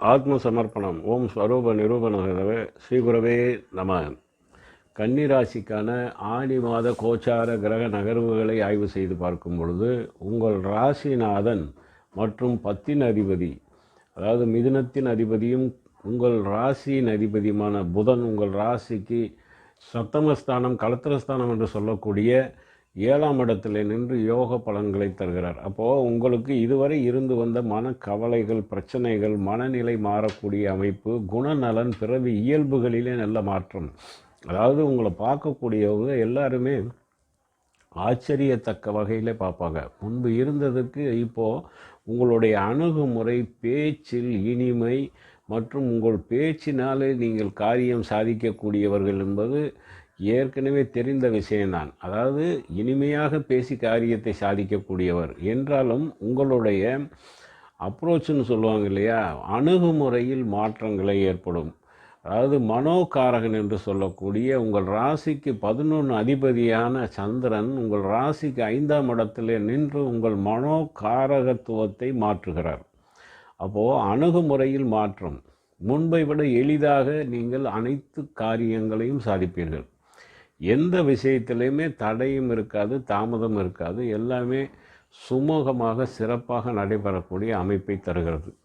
ஆத்ம சமர்ப்பணம் ஓம் ஸ்வரூப நிரூபணவே ஸ்ரீகுரவே நம. கன்னிராசிக்கான ஆணி மாத கோச்சார கிரக நகர்வுகளை ஆய்வு செய்து பார்க்கும் பொழுது உங்கள் ராசிநாதன் மற்றும் பத்தின் அதிபதி அதாவது மிதுனத்தின் அதிபதியும் உங்கள் ராசியின் அதிபதியுமான புதன் உங்கள் ராசிக்கு சப்தமஸ்தானம் கலத்திரஸ்தானம் என்று சொல்லக்கூடிய ஏழாம் இடத்துல நின்று யோக பலன்களை தருகிறார். அப்போது உங்களுக்கு இதுவரை இருந்து வந்த மன கவலைகள் பிரச்சனைகள் மனநிலை மாறக்கூடிய அமைப்பு குணநலன் பிறவி இயல்புகளிலே நல்ல மாற்றம். அதாவது உங்களை பார்க்கக்கூடியவங்க எல்லாருமே ஆச்சரியத்தக்க வகையில் பார்ப்பாங்க. முன்பு இருந்ததுக்கு இப்போது உங்களுடைய அணுகுமுறை பேச்சில் இனிமை மற்றும் உங்கள் பேச்சினாலே நீங்கள் காரியம் சாதிக்கக்கூடியவர்கள் என்பது ஏற்கனவே தெரிந்த விஷயம்தான். அதாவது இனிமையாக பேசி காரியத்தை சாதிக்கக்கூடியவர். என்றாலும் உங்களுடைய அப்ரோச்சுன்னு சொல்லுவாங்க இல்லையா? அணுகுமுறையில் மாற்றங்களை ஏற்படும். அதாவது மனோகாரகன் என்று சொல்லக்கூடிய உங்கள் ராசிக்கு பதினொன்று அதிபதியான சந்திரன் உங்கள் ராசிக்கு ஐந்தாம் இடத்துல நின்று உங்கள் மனோகாரகத்துவத்தை மாற்றுகிறார். அப்போது அணுகுமுறையில் மாற்றம். முன்பை விட எளிதாக நீங்கள் அனைத்து காரியங்களையும் சாதிப்பீர்கள். எந்த விஷயத்திலையுமே தடையும் இருக்காது தாமதம் இருக்காது. எல்லாமே சுமூகமாக சிறப்பாக நடைபெறக்கூடிய அமைப்பை தருகிறது.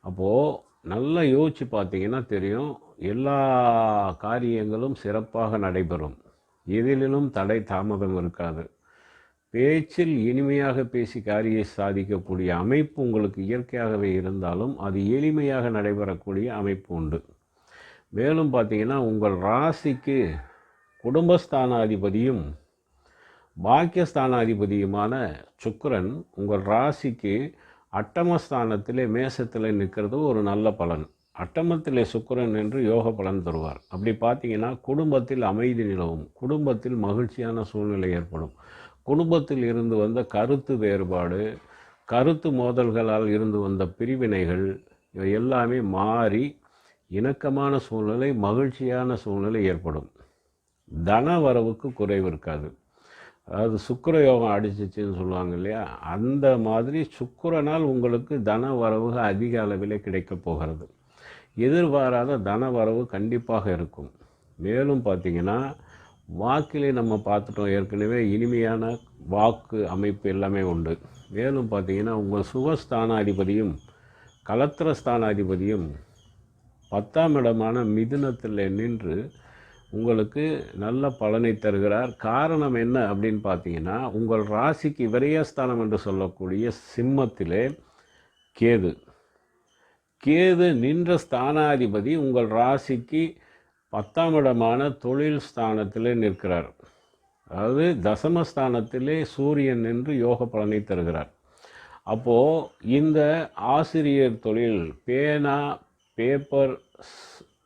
அப்போது நல்லா யோசித்து பார்த்தீங்கன்னா தெரியும் எல்லா காரியங்களும் சிறப்பாக நடைபெறும். எதிலும் தடை தாமதம் இருக்காது. பேச்சில் இனிமையாக பேசி காரியை சாதிக்கக்கூடிய அமைப்பு உங்களுக்கு இயற்கையாகவே இருந்தாலும் அது எளிமையாக நடைபெறக்கூடிய அமைப்பு உண்டு. மேலும் பார்த்தீங்கன்னா உங்கள் ராசிக்கு குடும்பஸ்தானாதிபதியும் பாக்கியஸ்தானாதிபதியுமான சுக்கரன் உங்கள் ராசிக்கு அட்டமஸ்தானத்திலே மேசத்தில் நிற்கிறது ஒரு நல்ல பலன். அட்டமத்திலே சுக்கரன் என்று யோக பலன் தருவார். அப்படி பார்த்தீங்கன்னா குடும்பத்தில் அமைதி நிலவும். குடும்பத்தில் மகிழ்ச்சியான சூழ்நிலை ஏற்படும். குடும்பத்தில் இருந்து வந்த கருத்து வேறுபாடு கருத்து மோதல்களால் இருந்து வந்த பிரிவினைகள் இவை எல்லாமே மாறி இணக்கமான சூழ்நிலை மகிழ்ச்சியான சூழ்நிலை ஏற்படும். தன வரவுக்கு குறைவு இருக்காது. அதாவது சுக்கர யோகம் அடிச்சிச்சின்னு சொல்லுவாங்க இல்லையா? அந்த மாதிரி சுக்கரனால் உங்களுக்கு தன வரவு அதிக அளவில் கிடைக்கப் போகிறது. எதிர்பாராத தன வரவு கண்டிப்பாக இருக்கும். மேலும் பார்த்தீங்கன்னா வாக்கிலே நம்ம பார்த்துட்டோம் ஏற்கனவே இனிமையான வாக்கு அமைப்பு எல்லாமே உண்டு. மேலும் பார்த்தீங்கன்னா உங்கள் சுகஸ்தானாதிபதியும் கலத்திரஸ்தானாதிபதியும் பத்தாம் இடமான மிதுனத்தில் நின்று உங்களுக்கு நல்ல பலனை தருகிறார். காரணம் என்ன அப்படின்னு பார்த்தீங்கன்னா உங்கள் ராசிக்கு விரயஸ்தானம் என்று சொல்லக்கூடிய சிம்மத்திலே கேது. கேது நின்ற ஸ்தானாதிபதி உங்கள் ராசிக்கு பத்தாம் இடமான தொழில் ஸ்தானத்திலே நிற்கிறார். அதாவது தசமஸ்தானத்திலே சூரியன் நின்று யோக பலனை தருகிறார். அப்போது இந்த ஆசிரியர் தொழில் பேனா பேப்பர்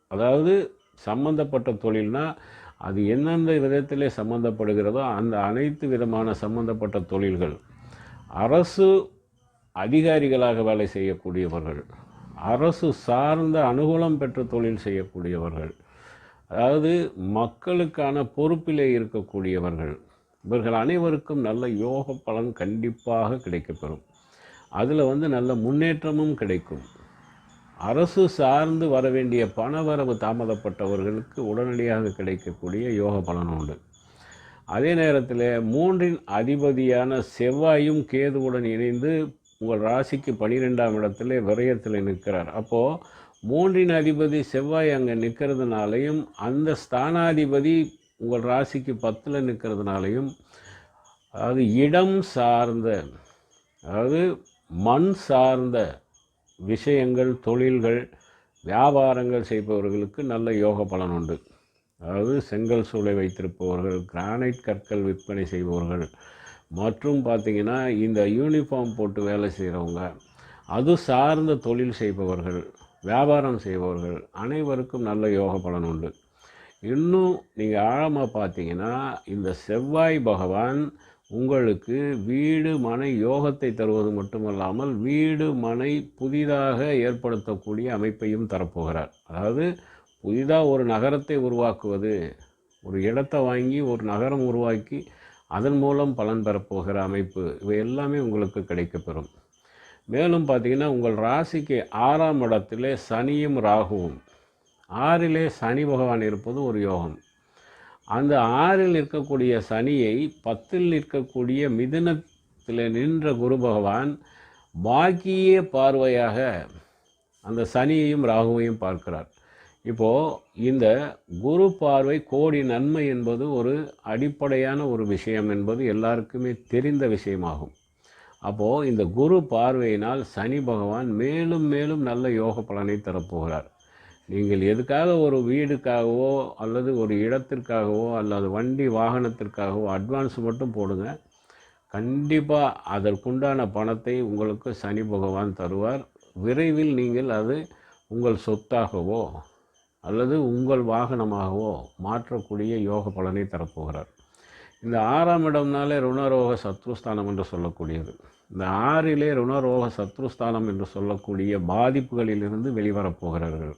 அதாவது சம்பந்தப்பட்ட தொழில்னால் அது எந்தெந்த விதத்திலே சம்மந்தப்படுகிறதோ அந்த அனைத்து விதமான சம்பந்தப்பட்ட தொழில்கள். அரசு அதிகாரிகளாக வேலை செய்யக்கூடியவர்கள் அரசு சார்ந்த அனுகூலம் பெற்ற தொழில் செய்யக்கூடியவர்கள் அதாவது மக்களுக்கான பொறுப்பிலே இருக்கக்கூடியவர்கள் இவர்கள் அனைவருக்கும் நல்ல யோக பலன் கண்டிப்பாக கிடைக்கப்பெறும். அதில் வந்து நல்ல முன்னேற்றமும் கிடைக்கும். அரசு சார்ந்து வர வேண்டிய பணவரவு தாமதப்பட்டவர்களுக்கு உடனடியாக கிடைக்கக்கூடிய யோக பலன் உண்டு. அதே நேரத்தில் மூன்றின் அதிபதியான செவ்வாயும் கேதுவுடன் இணைந்து உங்கள் ராசிக்கு பனிரெண்டாம் இடத்துல விரயத்தில் நிற்கிறார். அப்போது மூன்றின் அதிபதி செவ்வாய் அங்கே நிற்கிறதுனாலையும் அந்த ஸ்தானாதிபதி உங்கள் ராசிக்கு பத்தில் நிற்கிறதுனாலையும் அதாவது இடம் சார்ந்த அதாவது மண் சார்ந்த விஷயங்கள் தொழில்கள் வியாபாரங்கள் செய்பவர்களுக்கு நல்ல யோக பலன் உண்டு. அதாவது செங்கல் சூளை வைத்திருப்பவர்கள் கிரானைட் கற்கள் விற்பனை செய்பவர்கள் மற்றும் பார்த்திங்கன்னா இந்த யூனிஃபார்ம் போட்டு வேலை செய்கிறவங்க அது சார்ந்த தொழில் செய்பவர்கள் வியாபாரம் செய்பவர்கள் அனைவருக்கும் நல்ல யோக பலன் உண்டு. இன்னும் நீங்கள் ஆழமாக பார்த்தீங்கன்னா இந்த செவ்வாய் பகவான் உங்களுக்கு வீடு மனை யோகத்தை தருவது மட்டுமல்லாமல் வீடு மனை புதிதாக ஏற்படுத்தக்கூடிய அமைப்பையும் தரப்போகிறார். அதாவது புதிதாக ஒரு நகரத்தை உருவாக்குவது ஒரு இடத்தை வாங்கி ஒரு நகரம் உருவாக்கி அதன் மூலம் பலன் பெறப்போகிற அமைப்பு இவை எல்லாமே உங்களுக்கு கிடைக்கப்பெறும். மேலும் பார்த்தீங்கன்னா உங்கள் ராசிக்கு ஆறாம் இடத்திலே சனியும் ராகுவும் ஆறிலே சனி பகவான் இருப்பது ஒரு யோகம். அந்த ஆறில் நிற்கக்கூடிய சனியை பத்தில் நிற்கக்கூடிய மிதுனத்தில் நின்ற குரு பகவான் பாக்கிய பார்வையாக அந்த சனியையும் ராகுவையும் பார்க்கிறார். இப்போது இந்த குரு பார்வை கோடி நன்மை என்பது ஒரு அடிப்படையான ஒரு விஷயம் என்பது எல்லாருக்குமே தெரிந்த விஷயமாகும். அப்போது இந்த குரு பார்வையினால் சனி பகவான் மேலும் மேலும் நல்ல யோக பலனை தரப்போகிறார். நீங்கள் எதுக்காக ஒரு வீடுக்காகவோ அல்லது ஒரு இடத்திற்காகவோ அல்லது வண்டி வாகனத்திற்காகவோ அட்வான்ஸ் மட்டும் போடுங்க. கண்டிப்பாக அதற்குண்டான பணத்தை உங்களுக்கு சனி பகவான் தருவார். விரைவில் நீங்கள் அது உங்கள் சொத்தாகவோ அல்லது உங்கள் வாகனமாகவோ மாற்றக்கூடிய யோக பலனை தரப்போகிறார். இந்த ஆறாம் இடம்னாலே ருணரோக சத்ருஸ்தானம் என்று சொல்லக்கூடியது. இந்த ஆறிலே ருணரோக சத்ருஸ்தானம் என்று சொல்லக்கூடிய பாதிப்புகளிலிருந்து வெளிவரப்போகிறார்கள்.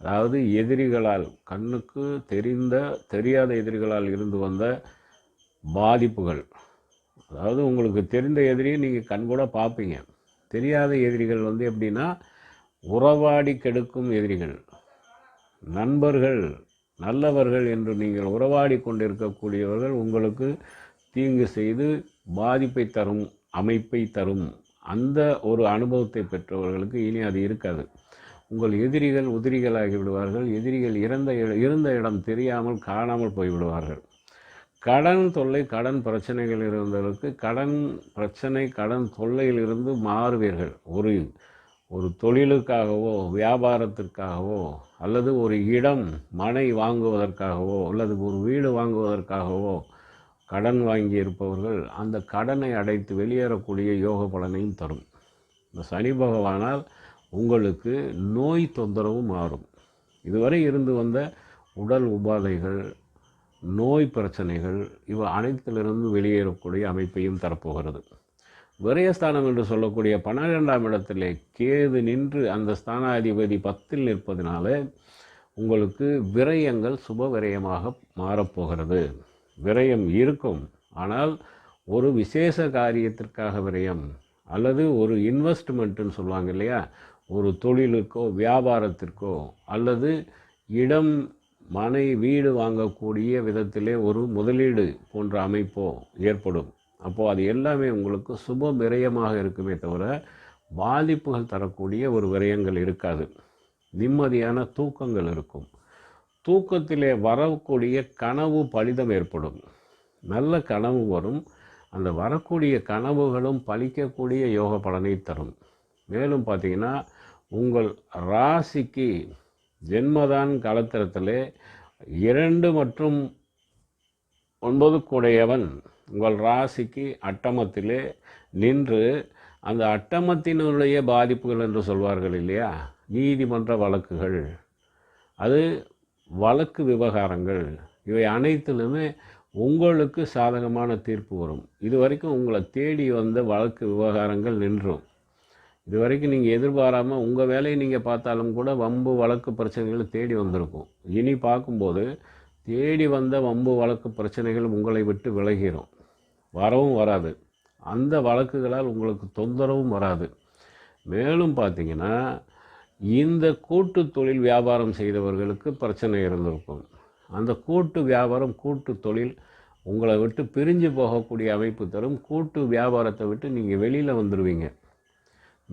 அதாவது எதிரிகளால் கண்ணுக்கு தெரிந்த தெரியாத எதிரிகளால் இருந்து வந்த பாதிப்புகள். அதாவது உங்களுக்கு தெரிந்த எதிரியை நீங்கள் கண்கூட பார்ப்பீங்க. தெரியாத எதிரிகள் வந்து எப்படின்னா உறவாடி கெடுக்கும் எதிரிகள். நண்பர்கள் நல்லவர்கள் என்று நீங்கள் உறவாடி கொண்டிருக்கக்கூடியவர்கள் உங்களுக்கு தீங்கு செய்து பாதிப்பை தரும் அமைப்பை தரும். அந்த ஒரு அனுபவத்தை பெற்றவர்களுக்கு இனி அது இருக்காது. உங்கள் எதிரிகள் உதிரிகளாகி விடுவார்கள். எதிரிகள் இறந்த இருந்த இடம் தெரியாமல் காணாமல் போய்விடுவார்கள். கடன் தொல்லை கடன் பிரச்சனைகள் இருந்தவர்களுக்கு கடன் பிரச்சனை கடன் தொல்லையிலிருந்து மாறுவீர்கள். ஒரு ஒரு தொழிலுக்காகவோ வியாபாரத்திற்காகவோ அல்லது ஒரு இடம் மனை வாங்குவதற்காகவோ அல்லது ஒரு வீடு வாங்குவதற்காகவோ கடன் வாங்கி இருப்பவர்கள் அந்த கடனை அடைத்து வெளியேறக்கூடிய யோக பலனையும் தரும். இந்த சனி பகவானால் உங்களுக்கு நோய் தொந்தரவு மாறும். இதுவரை இருந்து வந்த உடல் உபாதைகள் நோய் பிரச்சனைகள் இவை அனைத்திலிருந்து வெளியேறக்கூடிய அமைப்பையும் தரப்போகிறது. விரயஸ்தானம் என்று சொல்லக்கூடிய பன்னிரெண்டாம் இடத்திலே கேது நின்று அந்த ஸ்தானாதிபதி பத்தில் நிற்பதனால உங்களுக்கு விரயங்கள் சுப விரயமாக மாறப்போகிறது. விரயம் இருக்கும். ஆனால் ஒரு விசேஷ காரியத்திற்காக விரயம் அல்லது ஒரு இன்வெஸ்ட்மெண்ட்டுன்னு சொல்லுவாங்க இல்லையா? ஒரு தொழிலுக்கோ வியாபாரத்திற்கோ அல்லது இடம் மனை வீடு வாங்கக்கூடிய விதத்திலே ஒரு முதலீடு போன்ற அமைப்போ ஏற்படும். அப்போது அது எல்லாமே உங்களுக்கு சுப விரயமாக இருக்குமே தவிர பாதிப்புகள் தரக்கூடிய ஒரு விரயங்கள் இருக்காது. நிம்மதியான தூக்கங்கள் இருக்கும். தூக்கத்திலே வரக்கூடிய கனவு பலிதம் ஏற்படும். நல்ல கனவு வரும். அந்த வரக்கூடிய கனவுகளும் பலிக்கக்கூடிய யோக பலனை தரும். மேலும் பார்த்தீங்கன்னா உங்கள் ராசிக்கு ஜென்மதான் கலத்திரத்தில் இரண்டு மற்றும் ஒன்பது கூடையவன். உங்கள் ராசிக்கு அட்டமத்திலே நின்று அந்த அட்டமத்தினுடைய பாதிப்புகள் என்று சொல்வார்கள் இல்லையா? நீதிமன்ற வழக்குகள். அது வழக்கு விவகாரங்கள். இவை அனைத்திலுமே உங்களுக்கு சாதகமான தீர்ப்பு வரும். இது வரைக்கும் உங்களை தேடி வந்த வழக்கு விவகாரங்கள் நின்றும். இது வரைக்கும் நீங்கள் எதிர்பாராமல் உங்கள் வேலையை நீங்கள் பார்த்தாலும் கூட வம்பு வழக்கு பிரச்சனைகள் தேடி வந்திருக்கும். இனி பார்க்கும்போது தேடி வந்த வம்பு வழக்கு பிரச்சனைகள் உங்களை விட்டு விலகிரும். வரவும் வராது. அந்த வழக்குகளால் உங்களுக்கு தொந்தரவும் வராது. மேலும் பார்த்தீங்கன்னா இந்த கூட்டு தொழில் வியாபாரம் செய்தவர்களுக்கு பிரச்சனை இருந்திருக்கும். அந்த கூட்டு வியாபாரம் கூட்டு தொழில் உங்களை விட்டு பிரிஞ்சு போகக்கூடிய அமைப்பு தரும். கூட்டு வியாபாரத்தை விட்டு நீங்கள் வெளியில் வந்துடுவீங்க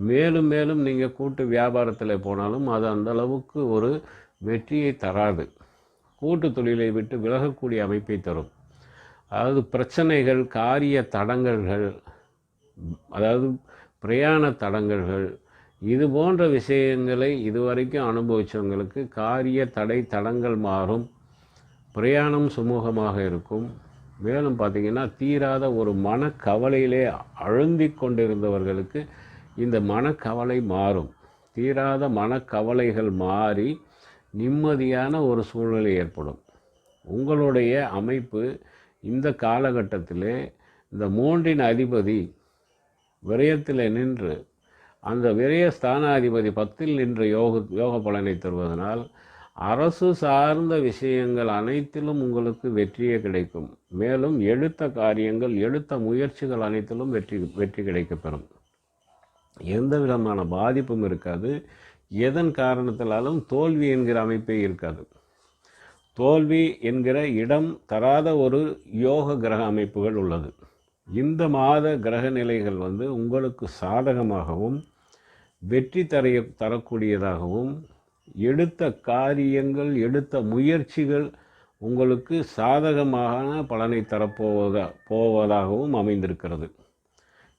மேலும் மேலும் நீங்கள் கூட்டு வியாபாரத்தில் போனாலும் அது அந்த அளவுக்கு ஒரு வெற்றியை தராது. கூட்டு தொழிலை விட்டு விலகக்கூடிய அமைப்பை தரும். அதாவது பிரச்சனைகள் காரிய தடங்கல்கள் அதாவது பிரயாண தடங்கல்கள் இது போன்ற விஷயங்களை இதுவரைக்கும் அனுபவித்தவங்களுக்கு காரிய தடை தடங்கள் மாறும். பிரயாணம் சுமூகமாக இருக்கும். மேலும் பார்த்தீங்கன்னா தீராத ஒரு மனக்கவலையிலே அழுந்திக் கொண்டிருந்தவர்களுக்கு இந்த மனக்கவலை மாறும். தீராத மனக்கவலைகள் மாறி நிம்மதியான ஒரு சூழ்நிலை ஏற்படும். உங்களுடைய அமைப்பு இந்த காலகட்டத்திலே இந்த மூன்றின் அதிபதி விரயத்தில் நின்று அந்த விரய ஸ்தானாதிபதி பத்தில் நின்ற யோக யோக பலனை தருவதனால் அரசு சார்ந்த விஷயங்கள் அனைத்திலும் உங்களுக்கு வெற்றியே கிடைக்கும். மேலும் எடுத்த காரியங்கள் எடுத்த முயற்சிகள் அனைத்திலும் வெற்றி வெற்றி கிடைக்கப்பெறும். எந்த விதமான பாதிப்பும் இருக்காது. எதன் காரணத்தினாலும் தோல்வி என்கிற அமைப்பே இருக்காது. தோல்வி என்கிற இடம் தராத ஒரு யோக கிரக அமைப்புகள் உள்ளது. இந்த மாத கிரக நிலைகள் வந்து உங்களுக்கு சாதகமாகவும் வெற்றி தரைய தரக்கூடியதாகவும் எடுத்த காரியங்கள் எடுத்த முயற்சிகள் உங்களுக்கு சாதகமான பலனை தரப்போவதா போவதாகவும் அமைந்திருக்கிறது.